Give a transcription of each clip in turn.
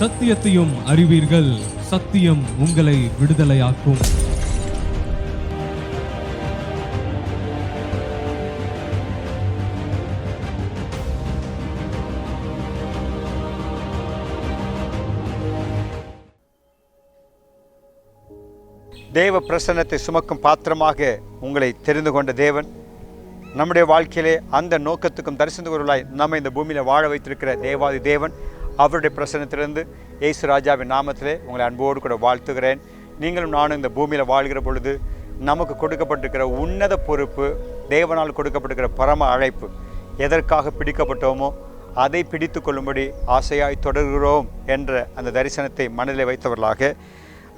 சத்தியத்தையும் அறிவீர்கள். சத்தியம் உங்களை விடுதலையாக்கும். தேவ பிரசன்னத்தை சுமக்கும் பாத்திரமாக உங்களை தெரிந்து கொண்ட தேவன் நம்முடைய வாழ்க்கையிலே அந்த நோக்கத்துக்கும் தரிசனத்துக்குள்ளாய் நம்ம இந்த பூமியில் வாழ வைத்திருக்கிற தேவாதி தேவன் அவருடைய பிரசனத்திலிருந்து இயேசு ராஜாவின் நாமத்திலே உங்களை அன்போடு கூட வாழ்த்துகிறேன். நீங்களும் நானும் இந்த பூமியில் வாழ்கிற பொழுது நமக்கு கொடுக்கப்பட்டிருக்கிற உன்னத பொறுப்பு தேவனால் கொடுக்கப்பட்டிருக்கிற பரம அழைப்பு எதற்காக பிடிக்கப்பட்டோமோ அதை பிடித்து கொள்ளும்படி ஆசையாய் தொடர்கிறோம் என்ற அந்த தரிசனத்தை மனதில் வைத்தவர்களாக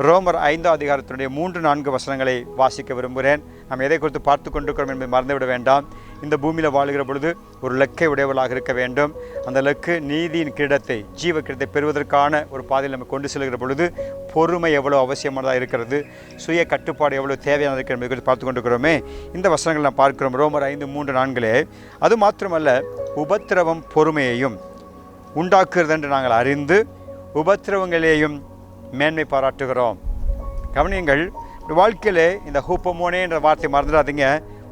ரோமர் ஐந்தாம் அதிகாரத்தினுடைய மூன்று நான்கு வசனங்களை வாசிக்க விரும்புகிறேன். நாம் எதை குறித்து பார்த்து கொண்டிருக்கிறோம் என்பதை மறந்துவிட வேண்டாம். இந்த பூமியில் வாழுகிற பொழுது ஒரு லக்கை உடையவளாக இருக்க வேண்டும். அந்த லக்கு நீதியின் கிரீடத்தை ஜீவ கிரீடத்தை பெறுவதற்கான ஒரு பாதையில் நம்ம கொண்டு செல்கிற பொழுது பொறுமை எவ்வளோ அவசியமானதாக இருக்கிறது சுய கட்டுப்பாடு எவ்வளோ தேவையானது இருக்கிறது என்பதை குறித்து பார்த்து கொண்டிருக்கிறோமே. இந்த வசனங்கள் நாம் பார்க்கிறோம். ரோமர் ஐந்து மூன்று நான்களே அது மாத்திரமல்ல உபத்திரவம் பொறுமையையும் உண்டாக்குகிறது என்று நாங்கள் அறிந்து உபத்திரவங்களையும் மேன்மை பாராட்டுகிறோம். கவனியங்கள் வாழ்க்கையிலே இந்த ஹூப்பமோனே என்ற வார்த்தை மறந்துடாதீங்க.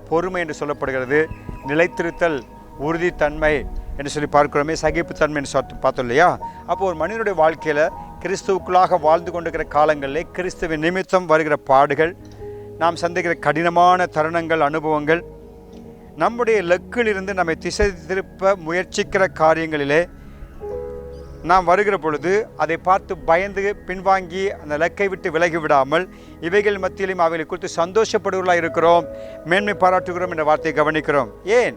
பொறுமை என்று சொல்லப்படுகிறது. நிலைத்திருத்தல் உறுதித்தன்மை என்று சொல்லி பார்க்கிறோமே. சகிப்புத்தன்மை என்று பார்த்தோம் இல்லையா? அப்போ ஒரு மனிதனுடைய வாழ்க்கையில் கிறிஸ்துவுக்குள்ளாக வாழ்ந்து கொண்டிருக்கிற காலங்களிலே கிறிஸ்துவின் நிமித்தம் வருகிற பாடுகள் நாம் சந்திக்கிற கடினமான தருணங்கள் அனுபவங்கள் நம்முடைய லக்கிலிருந்து நம்மை திசை திருப்ப முயற்சிக்கிற காரியங்களிலே நாம் வருகிற பொழுது அதை பார்த்து பயந்து பின்வாங்கி அந்த லக்கை விட்டு விலகி விடாமல் இவைகள் மத்தியிலும் அவைகளை குறித்து சந்தோஷப்படுவர்களாக இருக்கிறோம் மேன்மை பாராட்டுகிறோம் என்ற வார்த்தையை கவனிக்கிறோம். ஏன்?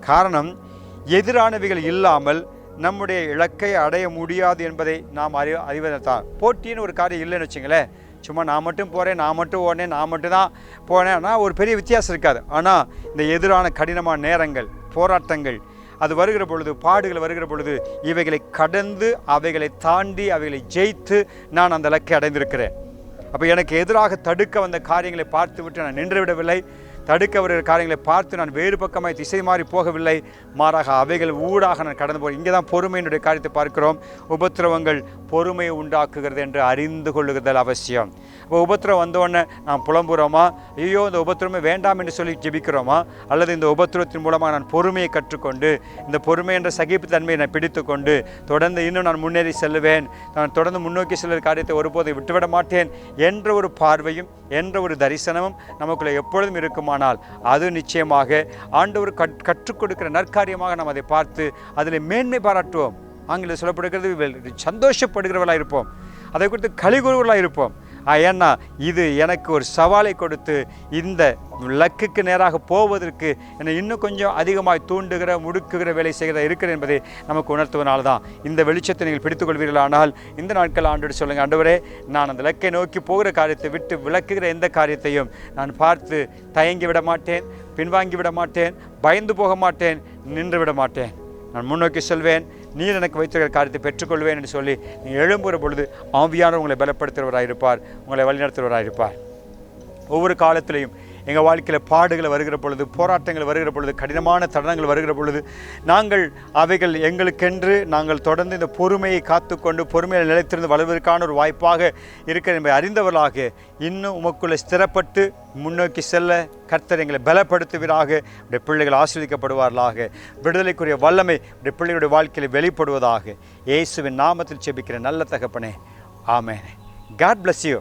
காரணம் எதிரானவைகள் இல்லாமல் நம்முடைய இலக்கை அடைய முடியாது என்பதை நாம் அறி அறிவதைத்தான் போட்டின்னு ஒரு காரியம் இல்லைன்னு வச்சுங்களேன். சும்மா நான் மட்டும் போகிறேன் நான் மட்டும் ஓடனேன் நான் மட்டும் தான் போனேன். ஆனால் ஒரு பெரிய வித்தியாசம் இருக்காது. ஆனால் இந்த எதிரான கடினமான நேரங்கள் போராட்டங்கள் அது வருகிற பொழுது பாடுகள் வருகிற பொழுது இவைகளை கடந்து அவைகளை தாண்டி அவைகளை ஜெயித்து நான் அந்த இலக்கை அடைந்திருக்கிறேன். அப்போ எனக்கு எதிராக தடுக்க வந்த காரியங்களை பார்த்துவிட்டு நான் நின்று விடவில்லை தடுக்க வருகிற காரியங்களை பார்த்து நான் வேறு பக்கமாய் திசை மாறி போகவில்லை. மாறாக அவைகள் ஊடாக நான் கடந்து போகிறேன் இங்கே தான் பொறுமையினுடைய காரியத்தை பார்க்கிறோம். உபத்திரவங்கள் பொறுமையை உண்டாக்குகிறது என்று அறிந்து கொள்ளுதல் அவசியம். இப்போ உபத்திரம் வந்தோடனே நான் புலம்புறோமா? ஐயோ இந்த உபத்திரமே வேண்டாம் என்று சொல்லி ஜெபிக்கிறோமா? அல்லது இந்த உபத்திரத்தின் மூலமாக நான் பொறுமையை கற்றுக்கொண்டு இந்த பொறுமை என்ற சகிப்புத்தன்மையை நான் பிடித்துக்கொண்டு தொடர்ந்து இன்னும் நான் முன்னேறி செல்லுவேன். நான் தொடர்ந்து முன்னோக்கி செல்லுற காரியத்தை ஒருபோதை விட்டுவிட மாட்டேன். என்ற ஒரு பார்வையும் என்ற ஒரு தரிசனமும் நமக்குள்ளே எப்பொழுதும் இருக்குமா இருக்குமானால் அது நிச்சயமாக ஆண்டவர் கற் கற்றுக் கொடுக்கிற நற்காரியமாக நாம் அதை பார்த்து அதில் மேன்மை பாராட்டுவோம். ஆங்கிலம் சொல்லப்படுகிறது சந்தோஷப்படுகிறவர்களாக இருப்போம். அதை குறித்து கலிகுருவர்களாக இருப்போம். ஏன்னா இது எனக்கு ஒரு சவாலை கொடுத்து இந்த லக்குக்கு நேராக போவதற்கு என்னை இன்னும் கொஞ்சம் அதிகமாக தூண்டுகிற முடுக்குகிற வேலை செய்கிற இருக்கிற என்பதை நமக்கு உணர்த்துவதனால தான் இந்த வெளிச்சத்தை நீங்கள் பிடித்துக்கொள்வீர்கள் ஆனால் இந்த நாட்கள் ஆண்டோடு சொல்லுங்கள் ஆண்டவரே நான் அந்த லக்கை நோக்கி போகிற காரியத்தை விட்டு விளக்குகிற எந்த காரியத்தையும் நான் பார்த்து தயங்கி விட மாட்டேன் பின்வாங்கி விட மாட்டேன் பயந்து போக மாட்டேன் நின்று விட மாட்டேன். நான் முன்னோக்கி செல்வேன் நீர் எனக்கு வைத்திருக்கிற காரியத்தை பெற்றுக்கொள்வேன் என்று சொல்லி நீங்கள் எழும்புகிற பொழுது ஆவியானவர் உங்களை பலப்படுத்துகிறவராக இருப்பார் உங்களை வழிநடத்துகிறவராக இருப்பார் ஒவ்வொரு காலத்திலையும் எங்கள் வாழ்க்கையில் பாடுகள் வருகிற பொழுது போராட்டங்கள் வருகிற பொழுது கடினமான தருணங்கள் வருகிற பொழுது நாங்கள் அவைகள் எங்களுக்கென்று நாங்கள் தொடர்ந்து இந்த பொறுமையை காத்துக்கொண்டு பொறுமையில் நிலைத்திருந்து வளர்வதற்கான ஒரு வாய்ப்பாக இருக்கிற என்பதை அறிந்தவர்களாக இன்னும் உமக்குள்ளே ஸ்திரப்பட்டு முன்னோக்கி செல்ல கர்த்தர் எங்களை பலப்படுத்துவீராக உடைய பிள்ளைகள் ஆசீர்வதிக்கப்படுவார்களாக விடுதலைக்குரிய வல்லமை உடைய பிள்ளைகளுடைய வாழ்க்கையில் வெளிப்படுவதாக இயேசுவின் நாமத்தில் செபிக்கிற நல்ல தகப்பனே. ஆமென். God bless you